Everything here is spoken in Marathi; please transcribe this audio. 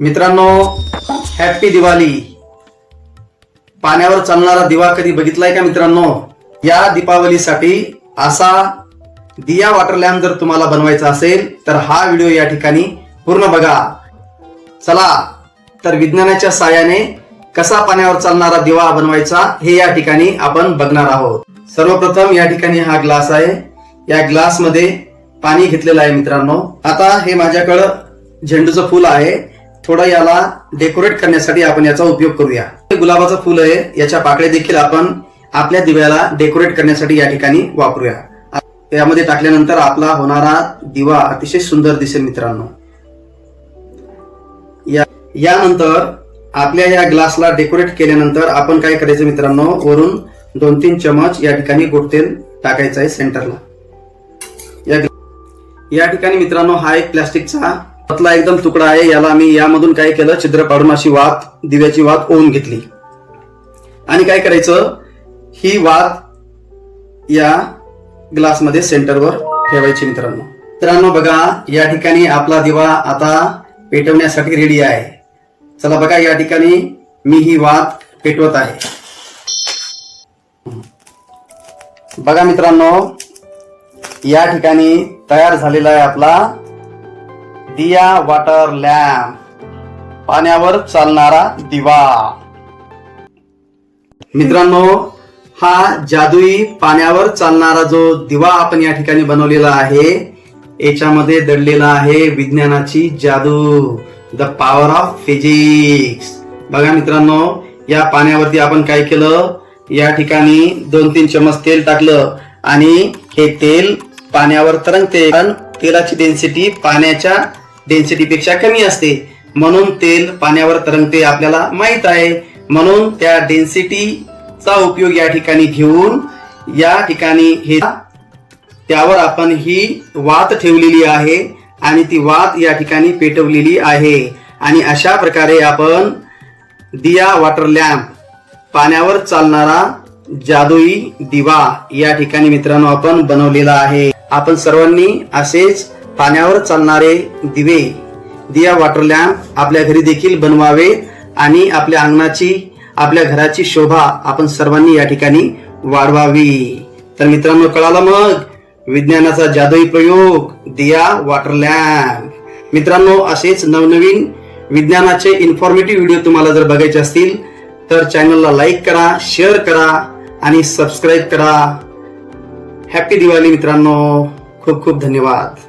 मित्रांनो हॅपी दिवाळी. पाण्यावर चालणारा दिवा कधी बघितलाय का मित्रांनो? या दीपावलीसाठी असा दिया वॉटर लॅम्प जर तुम्हाला बनवायचा असेल तर हा व्हिडिओ या ठिकाणी पूर्ण बघा. चला तर विज्ञानाच्या साहाय्याने कसा पाण्यावर चालणारा दिवा बनवायचा हे या ठिकाणी आपण बघणार आहोत. सर्वप्रथम या ठिकाणी हा ग्लास आहे. या ग्लासमध्ये पाणी घेतलेलं आहे मित्रांनो. आता हे माझ्याकडं झेंडूचं फुल आहे. थोडं याला डेकोरेट करण्यासाठी आपण याचा उपयोग करूया. हे गुलाबाचं फुल आहे याच्या पाकळ्या देखील आपण आपल्या दिव्याला डेकोरेट करण्यासाठी या ठिकाणी वापरूया. यामध्ये टाकल्यानंतर आपला होणारा दिवा अतिशय सुंदर दिसेल मित्रांनो. या यानंतर आपल्या या ग्लासला डेकोरेट केल्यानंतर आपण काय करायचं मित्रांनो वरून दोन तीन चमच या ठिकाणी गोडतेल टाकायचं आहे सेंटरला या या ठिकाणी मित्रांनो हा एक प्लास्टिकचा पतला एकदम तुकडा आहे याला आम्ही यामधून काय केलं छिद्र पाडून अशी वात दिव्याची वात ओवून घेतली. आणि काय करायचं ही वात या ग्लासमध्ये सेंटरवर ठेवायची मित्रांनो. मित्रांनो बघा या ठिकाणी आपला दिवा आता पेटवण्यासाठी रेडी आहे. चला बघा या ठिकाणी मी ही वात पेटवत आहे. बघा मित्रांनो या ठिकाणी तयार झालेला आहे आपला दिया वॉटर लॅम्प पाण्यावर चालणारा दिवा. मित्रांनो हा जादुई पाण्यावर चालणारा जो दिवा आपण या ठिकाणी बनवलेला आहे याच्यामध्ये दडलेला आहे विज्ञानाची जादू द पॉवर ऑफ फिजिक्स बघा मित्रांनो या पाण्यावरती आपण काय केलं? या ठिकाणी दोन तीन चमच तेल टाकलं आणि हे तेल पाण्यावर तरंगते. कारण तेलाची डेन्सिटी पाण्याच्या डेन्सिटीपेक्षा कमी असते. म्हणून तेल पाण्यावर तरंगते आपल्याला माहीत आहे. म्हणून त्या डेन्सिटीचा उपयोग या ठिकाणी घेऊन या ठिकाणी हे त्यावर आपण ही वात ठेवलेली आहे आणि ती वात या ठिकाणी पेटवलेली आहे. आणि अशा प्रकारे आपण दिया वॉटर लॅम्प पाण्यावर चालणारा जादुई दिवा या ठिकाणी मित्रांनो आपण बनवलेला आहे. आपण सर्वांनी असेच पाण्यावर चालणारे दिवे दिया वॉटर लॅम्प आपल्या घरी देखील बनवावे आणि आपल्या अंगणाची आपल्या घराची शोभा आपण सर्वांनी या ठिकाणी वाढवावी. तर मित्रांनो कळालं मग? विज्ञानाचा जादुई प्रयोग दिया वॉटर लॅम्प मित्रांनो असेच नवनवीन विज्ञानाचे इन्फॉर्मेटिव्ह व्हिडिओ तुम्हाला जर बघायचे असतील तर चॅनलला लाईक करा शेअर करा आणि सबस्क्राईब करा. हॅपी दिवाळी मित्रांनो. खूप खूप धन्यवाद.